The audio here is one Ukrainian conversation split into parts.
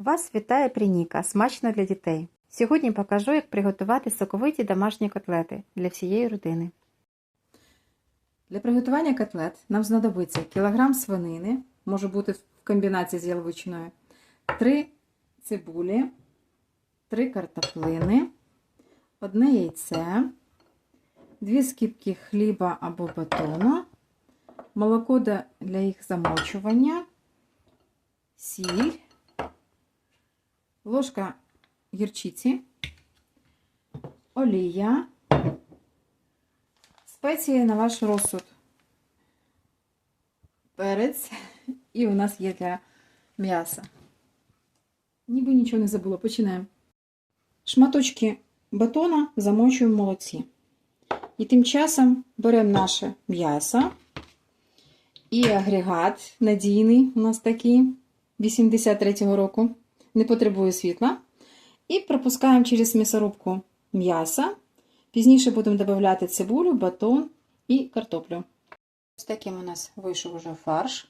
Вас вітає Прініка, смачно для дітей. Сьогодні покажу, як приготувати соковиті домашні котлети для всієї родини. Для приготування котлет нам знадобиться кілограм свинини, може бути в комбінації з яловичиною, 3 цибулі, 3 картоплини, одне яйце, 2 скибки хліба або батону, молоко для їх замочування, сіль, ложка гірчиці, олія, спеції на ваш розсуд. Перець. І у нас є для м'яса. Ніби нічого не забула. Починаємо. Шматочки батона замочуємо в молоці. І тим часом беремо наше м'ясо. І агрегат надійний у нас такий 83-го року. Не потребує світла. І пропускаємо через м'ясорубку м'яса. Пізніше будемо додавати цибулю, батон і картоплю. Ось таким у нас вийшов уже фарш.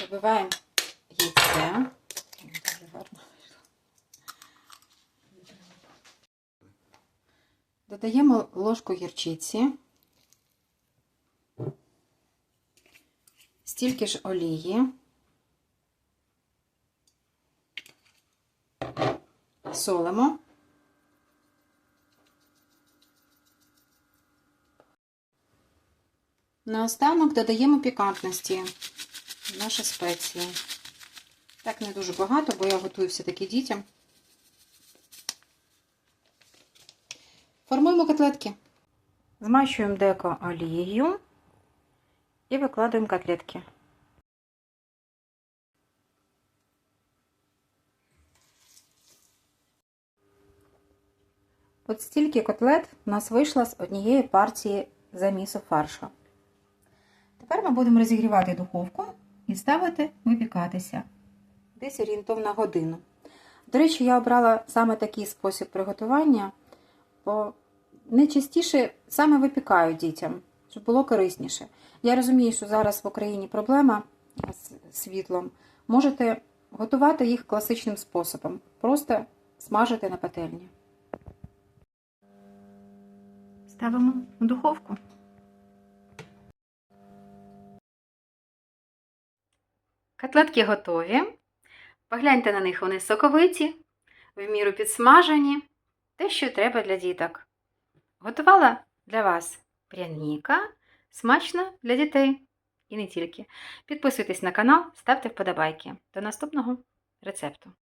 Добиваємо яйце. Додаємо ложку гірчиці. Стільки ж олії. Солимо. Наостанок додаємо пікантності наші спеції. Так, не дуже багато, бо я готую все-таки дітям. Формуємо котлетки. Змащуємо деко олією і викладуємо котлетки. От стільки котлет у нас вийшло з однієї партії замісу фаршу. Тепер ми будемо розігрівати духовку і ставити випікатися десь орієнтовно годину. До речі, я обрала саме такий спосіб приготування, бо найчастіше саме випікаю дітям, щоб було корисніше. Я розумію, що зараз в Україні проблема з світлом. Можете готувати їх класичним способом, просто смажити на пательні. Ставимо в духовку. Котлетки готові. Погляньте на них, вони соковиті, в міру підсмажені, те, що треба для діток. Готувала для вас пряніка, смачно для дітей. І не тільки. Підписуйтесь на канал, ставте вподобайки. До наступного рецепту.